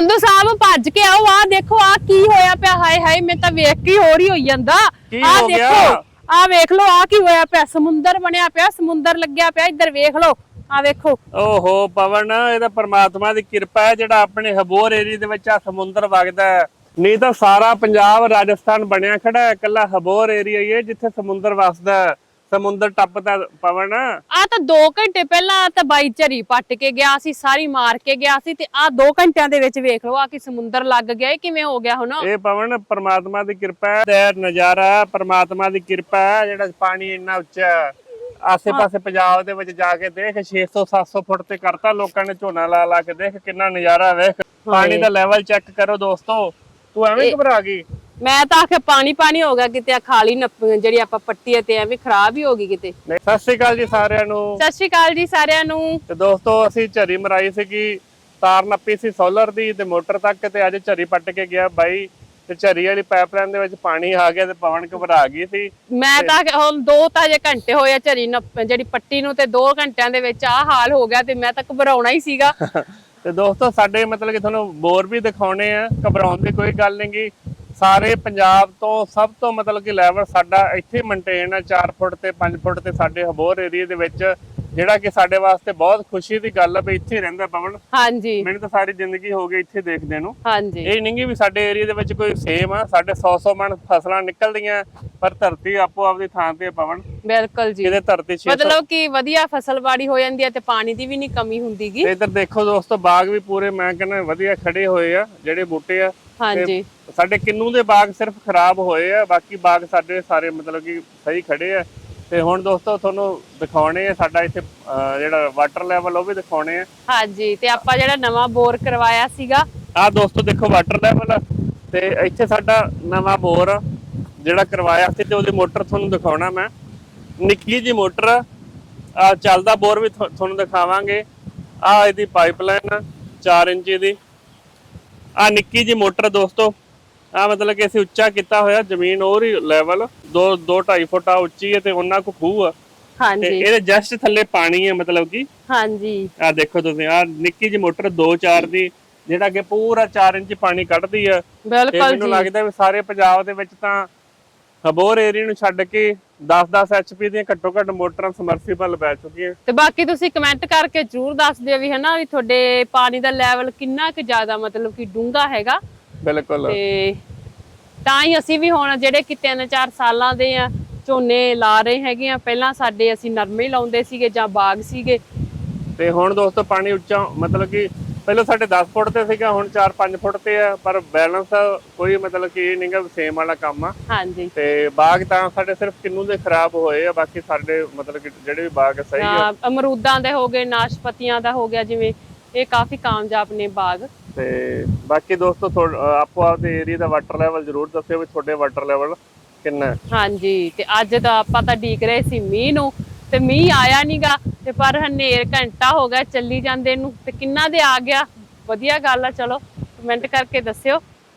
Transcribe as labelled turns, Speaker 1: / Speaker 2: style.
Speaker 1: ਸੰਧੂ ਸਾਹਿਬ ਭੱਜ ਕੇ ਆਓ ਆ ਦੇਖੋ ਆ ਕੀ ਹੋਇਆ ਪਿਆ? ਹਾਏ ਹਾਏ ਮੈਂ ਤਾਂ ਵੇਖ ਕੇ ਹੋਰ ਹੀ ਹੋਈ ਜਾਂਦਾ।
Speaker 2: ਕੀ
Speaker 1: ਆ
Speaker 2: ਹੋ ਗਿਆ?
Speaker 1: ਦੇਖੋ ਆ ਵੇਖ ਲਓ ਆ ਕੀ ਹੋਇਆ ਪਿਆ? ਸਮੁੰਦਰ ਬਣਿਆ ਪਿਆ ਸਮੁੰਦਰ ਲੱਗਿਆ ਪਿਆ ਇੱਧਰ ਵੇਖ ਲਓ ਆ ਵੇਖੋ।
Speaker 2: ਓਹੋ ਪਵਨ ਇਹ ਤਾਂ ਪਰਮਾਤਮਾ ਦੀ ਕਿਰਪਾ ਹੈ ਜਿਹੜਾ ਆਪਣੇ ਹਬੋਰ ਏਰੀਆ ਦੇ ਵਿੱਚ ਆ ਸਮੁੰਦਰ ਵਗਦਾ ਹੈ। ਨਹੀਂ ਤਾਂ ਸਾਰਾ ਪੰਜਾਬ ਰਾਜਸਥਾਨ ਬਣਿਆ ਖੜਾ ਹੈ ਇਕੱਲਾ ਹਬੋਰ ਏਰੀਆ ਹੀ ਹੈ ਜਿੱਥੇ ਸਮੁੰਦਰ ਵਸਦਾ ਹੈ। ਸਮੁੰਦਰ ਟੱਪਦਾ ਪਵਨ।
Speaker 1: ਆ ਤਾਂ 2 ਘੰਟੇ ਪਹਿਲਾਂ ਤਾਂ ਬਾਈ ਝਰੀ ਪੱਟ ਕੇ ਗਿਆ ਸੀ ਸਾਰੀ ਮਾਰ ਕੇ ਗਿਆ ਸੀ ਤੇ ਆ 2 ਘੰਟਿਆਂ ਦੇ ਵਿੱਚ ਵੇਖ ਲਓ ਆ ਕਿ ਸਮੁੰਦਰ ਲੱਗ ਗਿਆ ਇਹ ਕਿਵੇਂ ਹੋ ਗਿਆ ਹੁਣ?
Speaker 2: ਇਹ ਪਵਨ ਪਰਮਾਤਮਾ ਦੀ ਕਿਰਪਾ ਹੈ ਤੇ ਨਜ਼ਾਰਾ ਪਰਮਾਤਮਾ ਦੀ ਕਿਰਪਾ ਹੈ ਜਿਹੜਾ ਪਾਣੀ ਇੰਨਾ ਉੱਚਾ ਹੈ। ਆਸੇ-ਪਾਸੇ ਪੰਜਾਬ ਦੇ ਵਿੱਚ ਜਾ ਕੇ ਦੇਖ 600 700 ਫੁੱਟ ਤੇ ਕਰਤਾ ਲੋਕਾਂ ਨੇ ਝੋਨਾ ਲਾ ਲਾ ਕੇ ਦੇਖ ਕਿੰਨਾ ਨਜ਼ਾਰਾ ਵੇਖ। ਪਾਣੀ ਦਾ ਲੈਵਲ ਚੈੱਕ ਕਰੋ ਦੋਸਤੋ ਤੂੰ ਐਵੇਂ ਘਬਰਾ ਗਈ?
Speaker 1: ਮੈਂ ਤਾਂ ਆਖਿਆ ਪਾਣੀ ਪਾਣੀ ਹੋ ਗਿਆ ਕਿਤੇ ਆ ਖਾਲੀ ਜਿਹੜੀ ਆਪਾਂ ਪੱਟੀ ਆ ਤੇ ਐਵੇਂ ਖਰਾਬ ਹੀ ਹੋ ਗਈ ਕਿਤੇ।
Speaker 2: ਨਹੀਂ ਸਤਿ ਸ਼੍ਰੀ ਅਕਾਲ ਜੀ ਸਾਰਿਆਂ ਨੂੰ।
Speaker 1: ਸਤਿ ਸ਼੍ਰੀ ਅਕਾਲ ਜੀ ਸਾਰਿਆਂ ਨੂੰ।
Speaker 2: ਤੇ ਦੋਸਤੋ ਅਸੀਂ ਝਰੀ ਮਰਾਈ ਸੀਗੀ ਤਾਰ ਨੱਪੀ ਸੀ ਸੋਲਰ ਦੀ ਤੇ ਮੋਟਰ ਤੱਕ ਤੇ ਅੱਜ ਝਰੀ ਪੱਟ ਕੇ ਗਿਆ ਬਾਈ। ਤੇ ਝਰੀ ਵਾਲੀ ਪਾਈਪਲਾਈਨ ਦੇ ਵਿੱਚ ਪਾਣੀ ਆ ਗਿਆ ਤੇ ਪਵਨ ਘਬਰਾ ਗਈ ਸੀ।
Speaker 1: ਮੈਂ ਤਾਂ ਹੁਣ ਦੋ ਤਾਂ ਜੇ ਘੰਟੇ ਹੋਏ ਆ ਝਰੀ ਜਿਹੜੀ ਪੱਟੀ ਨੂੰ ਤੇ 2 ਘੰਟਿਆਂ ਦੇ ਵਿੱਚ ਆ ਹਾਲ ਹੋ ਗਿਆ ਤੇ ਮੈਂ ਤਾਂ ਘਬਰਾਉਣਾ ਹੀ ਸੀਗਾ।
Speaker 2: ਤੇ ਦੋਸਤੋ ਸਾਡੇ ਮਤਲਬ ਕਿ ਤੁਹਾਨੂੰ ਬੋਰ ਵੀ ਦਿਖਾਉਣੇ ਆ ਘਬਰਾਉਣ ਦੀ ਕੋਈ ਗੱਲ ਨਹੀਂਗੀ ਸਾਰੇ ਪੰਜਾਬ ਤੋਂ ਸਭ ਤੋਂ ਮਤਲਬ ਕਿ ਲੈਵਲ ਸਾਡਾ ਇੱਥੇ ਮੇਨਟੇਨ ਹੈ 4 ਫੁੱਟ ਤੇ 5 ਫੁੱਟ ਤੇ ਸਾਡੇ ਹਬੋਰ ਏਰੀਆ ਦੇ ਵਿੱਚ ਜਿਹੜਾ ਕਿ ਸਾਡੇ ਵਾਸਤੇ ਬਹੁਤ ਖੁਸ਼ੀ ਦੀ ਗੱਲ ਹੈ ਵੀ ਇੱਥੇ ਰਹਿੰਦਾ ਪਵਨ।
Speaker 1: ਹਾਂਜੀ।
Speaker 2: ਮੈਨੂੰ ਤਾਂ ਸਾਰੀ ਜ਼ਿੰਦਗੀ ਹੋ ਗਈ ਇੱਥੇ ਦੇਖਦੇ ਨੂੰ।
Speaker 1: ਹਾਂਜੀ।
Speaker 2: ਇਹ ਨਹੀਂ ਗੀ ਵੀ ਸਾਡੇ ਏਰੀਆ ਦੇ ਵਿੱਚ ਕੋਈ ਸੇਮ ਆ ਸਾਡੇ 100 100 ਮਣ ਫਸਲਾਂ ਨਿਕਲਦੀਆਂ ਪਰ ਧਰਤੀ ਆਪੋ ਆਪਦੀ ਥਾਂ ਤੇ ਪਵਨ।
Speaker 1: ਬਿਲਕੁਲ ਜੀ।
Speaker 2: ਕਿਤੇ ਧਰਤੀ 600
Speaker 1: ਮਤਲਬ ਕਿ ਵਧੀਆ ਫਸਲਬਾੜੀ ਹੋ ਜਾਂਦੀ ਹੈ ਤੇ ਪਾਣੀ ਦੀ ਵੀ ਨਹੀਂ ਕਮੀ ਹੁੰਦੀਗੀ।
Speaker 2: ਤੇ ਇੱਧਰ ਦੇਖੋ ਦੋਸਤੋ ਬਾਗ ਵੀ ਪੂਰੇ ਮੈਂ ਕਹਿੰਦਾ ਵਧੀਆ ਖੜੇ ਹੋਏ ਆ ਜਿਹੜੇ ਬੂਟੇ ਆ।
Speaker 1: ਹਾਂਜੀ।
Speaker 2: ਸਾਡੇ ਕਿੰਨੂ ਦੇ ਬਾਗ ਸਿਰਫ ਖਰਾਬ ਹੋਏ ਆ ਬਾਕੀ ਬਾਗ ਸਾਡੇ ਸਾਰੇ ਮਤਲਬ ਕਿ ਸਹੀ ਖੜੇ ਆ। ਤੇ ਹੁਣ ਦੋਸਤੋ ਤੁਹਾਨੂੰ ਦਿਖਾਉਣੇ ਆ ਸਾਡਾ ਇੱਥੇ ਅਹ, ਜਿਹੜਾ ਵਾਟਰ ਲੈਵਲ ਉਹ ਵੀ ਦਿਖਾਉਣੇ ਆ।
Speaker 1: ਹਾਂਜੀ ਤੇ ਆਪਾਂ ਜਿਹੜਾ ਨਵਾਂ ਬੋਰ ਕਰਵਾਇਆ ਸੀਗਾ।
Speaker 2: ਆਹ ਦੋਸਤੋ ਦੇਖੋ ਵਾਟਰ ਲੈਵਲ ਤੇ ਇੱਥੇ ਸਾਡਾ ਨਵਾਂ ਬੋਰ ਆ, ਜਿਹੜਾ ਕਰਵਾਇਆ ਸੀ ਤੇ ਉਹਦੀ ਮੋਟਰ ਤੁਹਾਨੂੰ ਦਿਖਾਉਣਾ ਮੈਂ। ਨਿੱਕੀ ਜੀ ਮੋਟਰ ਆ ਚੱਲਦਾ ਬੋਰ ਵੀ ਤੁਹਾ- ਤੁਹਾਨੂੰ ਦਿਖਾਵਾਂਗੇ। ਆ ਇਹਦੀ ਪਾਈਪਲਾਈਨ 4 ਇੰਚ ਦੀ। ਆ ਨਿੱਕੀ ਜੀ ਮੋਟਰ ਦੋਸਤੋ। ਆ ਮਤਲਬ ਕਿ ਅਸੀਂ ਉੱਚਾ ਕੀਤਾ ਹੋਇਆ ਜ਼ਮੀਨ ਹੋਰ ਹੀ ਲੈਵਲ 2 2 2.5 ਫੁੱਟ ਆ ਉੱਚੀ ਹੈ ਤੇ ਉਹਨਾਂ ਕੋ ਖੂਹ ਆ। ਤੇ
Speaker 1: ਹਾਂਜੀ।
Speaker 2: ਇਹਦੇ ਜਸਟ ਥੱਲੇ ਪਾਣੀ ਹੈ ਮਤਲਬ ਕਿ।
Speaker 1: ਹਾਂਜੀ।
Speaker 2: ਆ ਦੇਖੋ ਤੁਸੀਂ ਆ ਨਿੱਕੀ ਜੀ ਮੋਟਰ 2-4 ਦੀ ਜਿਹੜਾ ਕਿ ਪੂਰਾ 4 ਇੰਚ ਪਾਣੀ ਕੱਢਦੀ ਆ।
Speaker 1: ਬਿਲਕੁਲ
Speaker 2: ਮੈਨੂੰ
Speaker 1: ਜੀ।
Speaker 2: ਲੱਗਦਾ ਵੀ ਸਾਰੇ ਪੰਜਾਬ ਦੇ ਵਿੱਚ ਤਾਂ ਹਬੋਰ ਏਰੀਆ ਨੂੰ ਛੱਡ ਕੇ 10-10 ਐਚਪੀ ਦੀਆਂ ਘੱਟੋ ਘੱਟ ਮੋਟਰਾਂ ਸਮਰਸੀਬਲ ਪੈ ਚੁੱਕੀਆਂ।
Speaker 1: ਤੇ ਬਾਕੀ ਤੁਸੀਂ ਕਮੈਂਟ ਕਰਕੇ ਜਰੂਰ ਦੱਸ ਦਿਓ ਵੀ ਹਨਾ ਵੀ ਤੁਹਾਡੇ ਪਾਣੀ ਦਾ ਲੈਵਲ ਕਿੰਨਾ ਕੁ ਜ਼ਿਆਦਾ ਮਤਲਬ ਕਿ ਡੂੰਘਾ ਹੈਗਾ।
Speaker 2: ਬਿਲਕੁਲ।
Speaker 1: ਤੇ ਤਾਂ ਹੀ ਅਸੀਂ ਵੀ ਹੁਣ ਜਿਹੜੇ ਕਿ 3-4 ਸਾਲਾਂ ਦੇ ਆ ਝੋਨੇ ਲਾ ਰਹੇ ਹੈਗੇ ਆ। ਪਹਿਲਾਂ ਸਾਡੇ ਅਸੀਂ ਨਰਮੇ ਲਾਉਂਦੇ ਸੀਗੇ ਜਾਂ ਬਾਗ ਸੀਗੇ।
Speaker 2: ਤੇ ਹੁਣ ਦੋਸਤੋ ਪਾਣੀ ਉੱਚਾ ਮਤਲਬ ਕਿ ਪਹਿਲਾਂ ਸਾਡੇ 10 ਫੁੱਟ ਤੇ ਸੀਗਾ ਹੁਣ 4-5 ਫੁੱਟ ਤੇ ਆ ਪਰ ਬੈਲੈਂਸ ਕੋਈ ਮਤਲਬ ਕਿ ਇਹ ਨਹੀਂਗਾ ਸੇਮ ਵਾਲਾ ਕੰਮ ਆ।
Speaker 1: ਹਾਂਜੀ।
Speaker 2: ਤੇ ਬਾਗ ਤਾਂ ਸਾਡੇ ਸਿਰਫ ਕਿੰਨੂ ਦੇ ਖਰਾਬ ਹੋਏ ਆ ਬਾਕੀ ਸਾਡੇ ਮਤਲਬ ਕਿ ਜਿਹੜੇ ਵੀ ਬਾਗ ਸਹੀ ਆ।
Speaker 1: ਅਮਰੂਦਾਂ ਦੇ ਹੋ ਗਏ ਨਾਸ਼ਪਤੀਆਂ ਦਾ ਹੋ ਗਿਆ ਜਿਵੇਂ ਇਹ ਕਾਫੀ ਕਾਮਯਾਬ ਨੇ ਬਾਗ।
Speaker 2: ਤੇ ਬਾਕੀ ਦੋਸਤੋ ਆਪੋ ਆਪਦੇ ਏਰੀਆ ਦਾ ਵਾਟਰ ਲੈਵਲ ਜ਼ਰੂਰ ਦੱਸਿਓ ਵੀ ਤੁਹਾਡੇ ਵਾਟਰ ਲੈਵਲ ਕਿੰਨਾ
Speaker 1: ਹਾਂਜੀ, ਤੇ ਅੱਜ ਤਾਂ ਆਪਾਂ ਤਾਂ ਡੀਕ ਰਹੇ ਸੀ ਮੀਂਹ ਨੂੰ, ਤੇ ਮੀਂਹ ਆਇਆ ਨਹੀਂਗਾ ਤੇ ਪਰ ਹਨੇਰ ਘੰਟਾ ਹੋ ਗਿਆ, ਚੱਲੀ ਜਾਂਦੇ ਨੂੰ, ਤੇ ਕਿੰਨਾ ਦੇ ਆ ਗਿਆ? ਵਧੀਆ ਗੱਲ ਆ, ਚਲੋ ਕਮੈਂਟ ਕਰਕੇ ਦੱਸਿਓ।